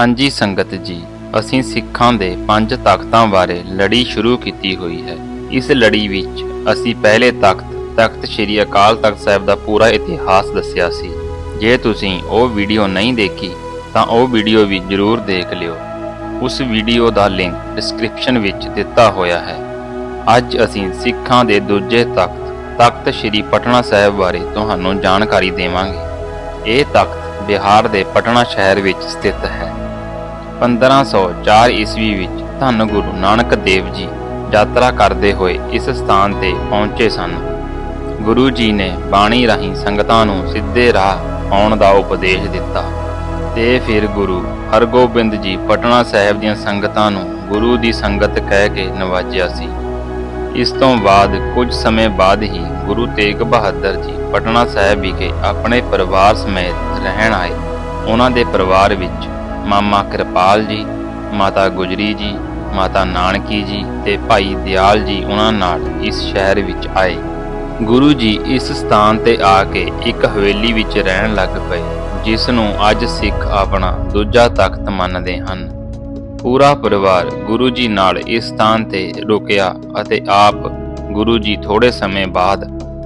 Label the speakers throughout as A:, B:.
A: ਹਾਂਜੀ ਸੰਗਤ ਜੀ, ਅਸੀਂ ਸਿੱਖਾਂ ਦੇ ਪੰਜ ਤਖਤਾਂ ਬਾਰੇ ਲੜੀ ਸ਼ੁਰੂ ਕੀਤੀ ਹੋਈ ਹੈ। ਇਸ ਲੜੀ ਵਿੱਚ ਅਸੀਂ ਪਹਿਲੇ ਤਖਤ ਤਖਤ ਸ੍ਰੀ ਅਕਾਲ ਤਖਤ ਸਾਹਿਬ ਦਾ ਪੂਰਾ ਇਤਿਹਾਸ ਦੱਸਿਆ ਸੀ। ਜੇ ਤੁਸੀਂ ਉਹ ਵੀਡੀਓ ਨਹੀਂ ਦੇਖੀ, ਤਾਂ ਉਹ ਵੀਡੀਓ ਵੀ ਜ਼ਰੂਰ ਦੇਖ ਲਿਓ। ਉਸ ਵੀਡੀਓ ਦਾ ਲਿੰਕ ਡਿਸਕ੍ਰਿਪਸ਼ਨ ਵਿੱਚ ਦਿੱਤਾ ਹੋਇਆ ਹੈ। ਅੱਜ ਅਸੀਂ ਸਿੱਖਾਂ ਦੇ ਦੂਜੇ ਤਖਤ ਤਖਤ ਸ੍ਰੀ ਪਟਨਾ ਸਾਹਿਬ ਬਾਰੇ ਤੁਹਾਨੂੰ ਜਾਣਕਾਰੀ ਦੇਵਾਂਗੇ। ਇਹ ਤਖਤ ਬਿਹਾਰ ਦੇ ਪਟਨਾ ਸ਼ਹਿਰ ਵਿੱਚ ਸਥਿਤ ਹੈ। 1504 ਈਸਵੀ ਵਿੱਚ ਧੰਨ ਗੁਰੂ ਨਾਨਕ ਦੇਵ ਜੀ ਯਾਤਰਾ ਕਰਦੇ ਹੋਏ ਇਸ ਸਥਾਨ ਤੇ ਪਹੁੰਚੇ ਸਨ। ਗੁਰੂ ਜੀ ਨੇ ਬਾਣੀ ਰਾਹੀਂ ਸੰਗਤਾਂ ਨੂੰ ਸਿੱਧੇ ਰਾਹ ਆਉਣ ਦਾ ਉਪਦੇਸ਼ ਦਿੱਤਾ ਤੇ ਫਿਰ ਗੁਰੂ ਹਰਗੋਬਿੰਦ ਜੀ ਪਟਨਾ ਸਾਹਿਬ ਦੀਆਂ ਸੰਗਤਾਂ ਨੂੰ ਗੁਰੂ ਦੀ ਸੰਗਤ ਕਹਿ ਕੇ ਨਵਾਜਿਆ ਸੀ। ਇਸ ਤੋਂ ਬਾਅਦ ਕੁਝ ਸਮੇਂ ਬਾਅਦ ਹੀ ਗੁਰੂ ਤੇਗ ਬਹਾਦਰ ਜੀ ਪਟਨਾ ਸਾਹਿਬ ਵਿਖੇ ਆਪਣੇ ਪਰਿਵਾਰ ਸਮੇਤ ਰਹਿਣ ਆਏ। ਉਹਨਾਂ ਦੇ ਪਰਿਵਾਰ ਵਿੱਚ ਮਾਮਾ ਕਿਰਪਾਲ ਜੀ, ਮਾਤਾ ਗੁਜਰੀ ਜੀ, ਮਾਤਾ ਨਾਨਕੀ ਜੀ ਤੇ ਭਾਈ ਦਿਆਲ ਜੀ ਉਹਨਾਂ ਨਾਲ ਇਸ ਸ਼ਹਿਰ ਵਿੱਚ ਆਏ। ਗੁਰੂ ਜੀ ਇਸ ਸਥਾਨ ਤੇ ਆ ਕੇ ਇੱਕ ਹਵੇਲੀ ਵਿੱਚ ਰਹਿਣ ਲੱਗ ਪਏ, ਜਿਸ ਨੂੰ ਅੱਜ ਸਿੱਖ ਆਪਣਾ ਦੂਜਾ ਤਖਤ ਮੰਨਦੇ ਹਨ। ਪੂਰਾ ਪਰਿਵਾਰ ਗੁਰੂ ਜੀ ਨਾਲ ਇਸ ਸਥਾਨ ਤੇ ਰੁਕਿਆ ਅਤੇ ਆਪ ਗੁਰੂ ਜੀ ਥੋੜੇ ਸਮੇਂ ਬਾਅਦ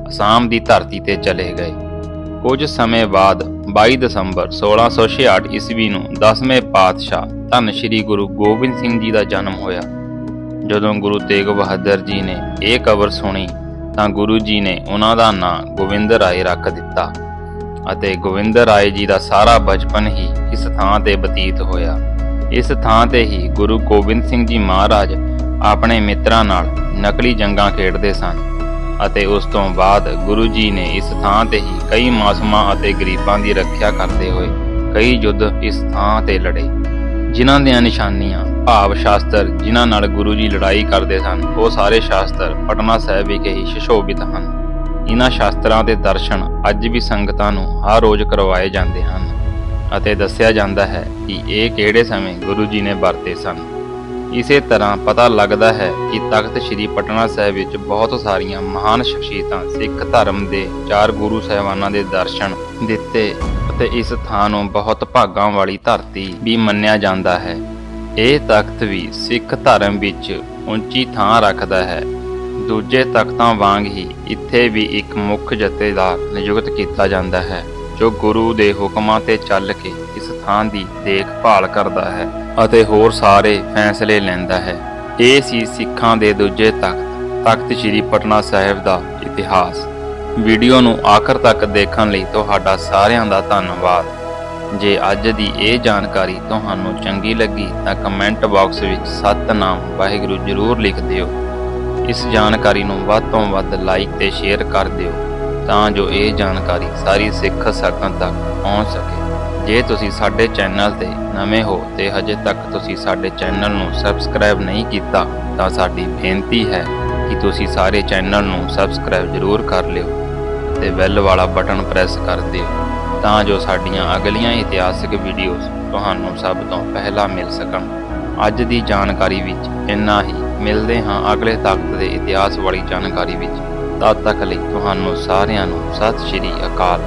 A: ਅਸਾਮ ਦੀ ਧਰਤੀ ਤੇ ਚਲੇ ਗਏ। ਕੁਝ ਸਮੇਂ ਬਾਅਦ 22 ਦਸੰਬਰ 1666 ਈਸਵੀ ਨੂੰ 10ਵੇਂ ਪਾਤਸ਼ਾਹ ਧੰਨ ਸ਼੍ਰੀ ਗੁਰੂ ਗੋਬਿੰਦ ਸਿੰਘ ਜੀ ਦਾ ਜਨਮ ਹੋਇਆ। ਜਦੋਂ ਗੁਰੂ ਤੇਗ ਬਹਾਦਰ ਜੀ ਨੇ ਇਹ ਖਬਰ ਸੁਣੀ, ਤਾਂ ਗੁਰੂ ਜੀ ਨੇ ਉਹਨਾਂ ਦਾ ਨਾਂ ਗੋਬਿੰਦ ਰਾਏ ਰੱਖ ਦਿੱਤਾ ਅਤੇ ਗੋਬਿੰਦ ਰਾਏ ਜੀ ਦਾ ਸਾਰਾ ਬਚਪਨ ਹੀ ਇਸ ਥਾਂ ਤੇ ਬਤੀਤ ਹੋਇਆ। ਇਸ ਥਾਂ ਤੇ ਹੀ ਗੁਰੂ ਗੋਬਿੰਦ ਸਿੰਘ ਜੀ ਮਹਾਰਾਜ ਆਪਣੇ ਮਿੱਤਰਾਂ ਨਾਲ ਨਕਲੀ ਜੰਗਾਂ ਖੇਡਦੇ ਸਨ। ਅਤੇ ਉਸ ਤੋਂ ਬਾਅਦ ਗੁਰੂ ਜੀ ਨੇ ਇਸ ਥਾਂ ਤੇ ਹੀ ਕਈ ਮਾਸੂਮਾਂ ਅਤੇ ਗਰੀਬਾਂ ਦੀ ਰੱਖਿਆ ਕਰਦੇ ਹੋਏ ਕਈ ਯੁੱਧ ਇਸ ਥਾਂ ਤੇ ਲੜੇ। ਜਿਨ੍ਹਾਂ ਦੀਆਂ ਨਿਸ਼ਾਨੀਆਂ ਭਾਵ ਸ਼ਾਸਤਰ ਜਿਨ੍ਹਾਂ ਨਾਲ ਗੁਰੂ ਜੀ ਲੜਾਈ ਕਰਦੇ ਸਨ, ਉਹ ਸਾਰੇ ਸ਼ਾਸਤਰ ਪਟਨਾ ਸਾਹਿਬ ਵਿਖੇ ਹੀ ਸ਼ਿਸ਼ੋਭਿਤ ਹਨ। ਇਹਨਾਂ ਸ਼ਾਸਤਰਾਂ ਦੇ ਦਰਸ਼ਨ ਅੱਜ ਵੀ ਸੰਗਤਾਂ ਨੂੰ ਹਰ ਰੋਜ਼ ਕਰਵਾਏ ਜਾਂਦੇ ਹਨ ਅਤੇ ਦੱਸਿਆ ਜਾਂਦਾ ਹੈ ਕਿ ਇਹ ਕਿਹੜੇ ਸਮੇਂ ਗੁਰੂ ਜੀ ਨੇ ਵਰਤੇ ਸਨ। ਇਸੇ ਤਰ੍ਹਾਂ ਪਤਾ ਲੱਗਦਾ ਹੈ ਕਿ ਤਖਤ ਸ੍ਰੀ ਪਟਨਾ ਸਾਹਿਬ ਵਿੱਚ ਬਹੁਤ ਸਾਰੀਆਂ ਮਹਾਨ ਸ਼ਖਸੀਅਤਾਂ ਸਿੱਖ ਧਰਮ ਦੇ ਚਾਰ ਗੁਰੂ ਸਾਹਿਬਾਨਾਂ ਦੇ ਦਰਸ਼ਨ ਦਿੱਤੇ ਅਤੇ ਇਸ ਥਾਂ ਨੂੰ ਬਹੁਤ ਭਾਗਾਂ ਵਾਲੀ ਧਰਤੀ ਵੀ ਮੰਨਿਆ ਜਾਂਦਾ ਹੈ। ਇਹ ਤਖਤ ਵੀ ਸਿੱਖ ਧਰਮ ਵਿੱਚ ਉੱਚੀ ਥਾਂ ਰੱਖਦਾ ਹੈ। ਦੂਜੇ ਤਖਤਾਂ ਵਾਂਗ ਹੀ ਇੱਥੇ ਵੀ ਇੱਕ ਮੁੱਖ ਜਥੇਦਾਰ ਨਿਯੁਕਤ ਕੀਤਾ ਜਾਂਦਾ ਹੈ, ਜੋ ਗੁਰੂ ਦੇ ਹੁਕਮਾਂ ਤੇ ਚੱਲ ਕੇ ਇਸ ਥਾਂ ਦੀ ਦੇਖਭਾਲ ਕਰਦਾ ਹੈ। ਅਤੇ ਹੋਰ ਸਾਰੇ ਫੈਸਲੇ ਲੈਂਦਾ ਹੈ। ਇਹ ਸੀ ਸਿੱਖਾਂ ਦੇ ਦੂਜੇ ਤਖਤ ਤਖਤ ਸ੍ਰੀ ਪਟਨਾ ਸਾਹਿਬ ਦਾ ਇਤਿਹਾਸ। ਵੀਡੀਓ ਨੂੰ ਆਖਰ ਤੱਕ ਦੇਖਣ ਲਈ ਤੁਹਾਡਾ ਸਾਰਿਆਂ ਦਾ ਧੰਨਵਾਦ। ਜੇ ਅੱਜ ਦੀ ਇਹ ਜਾਣਕਾਰੀ ਤੁਹਾਨੂੰ ਚੰਗੀ ਲੱਗੀ ਤਾਂ ਕਮੈਂਟ ਬਾਕਸ ਵਿੱਚ ਸਤਨਾਮ ਵਾਹਿਗੁਰੂ ਜ਼ਰੂਰ ਲਿਖ ਦਿਓ। ਇਸ ਜਾਣਕਾਰੀ ਨੂੰ ਵੱਧ ਤੋਂ ਵੱਧ ਲਾਈਕ ਤੇ ਸ਼ੇਅਰ ਕਰ ਦਿਓ ਤਾਂ ਜੋ ਇਹ ਜਾਣਕਾਰੀ ਸਾਰੀ ਸਿੱਖ ਸੰਗਤ ਤੱਕ ਪਹੁੰਚ ਸਕੇ। ਜੇ ਤੁਸੀਂ ਸਾਡੇ ਚੈਨਲ ਤੇ ਨਵੇਂ ਹੋ ਤੇ ਹਜੇ ਤੱਕ ਤੁਸੀਂ ਸਾਡੇ ਚੈਨਲ ਨੂੰ ਸਬਸਕ੍ਰਾਈਬ ਨਹੀਂ ਕੀਤਾ, ਤਾਂ ਸਾਡੀ ਬੇਨਤੀ ਹੈ ਕਿ ਤੁਸੀਂ ਸਾਰੇ ਚੈਨਲ ਨੂੰ ਸਬਸਕ੍ਰਾਈਬ ਜ਼ਰੂਰ ਕਰ ਲਿਓ ਤੇ ਬੈਲ ਵਾਲਾ ਬਟਨ ਪ੍ਰੈਸ ਕਰ ਦਿਓ, ਤਾਂ ਜੋ ਸਾਡੀਆਂ ਅਗਲੀਆਂ ਇਤਿਹਾਸਕ ਵੀਡੀਓਜ਼ ਤੁਹਾਨੂੰ ਸਭ ਤੋਂ ਪਹਿਲਾਂ ਮਿਲ ਸਕਣ। ਅੱਜ ਦੀ ਜਾਣਕਾਰੀ ਵਿੱਚ ਇੰਨਾ ਹੀ। ਮਿਲਦੇ ਹਾਂ ਅਗਲੇ ਤਖਤ ਦੇ ਇਤਿਹਾਸ ਵਾਲੀ ਜਾਣਕਾਰੀ ਵਿੱਚ। ਤਦ ਤੱਕ ਲਈ ਤੁਹਾਨੂੰ ਸਾਰਿਆਂ ਨੂੰ ਸਤਿ ਸ਼੍ਰੀ ਅਕਾਲ।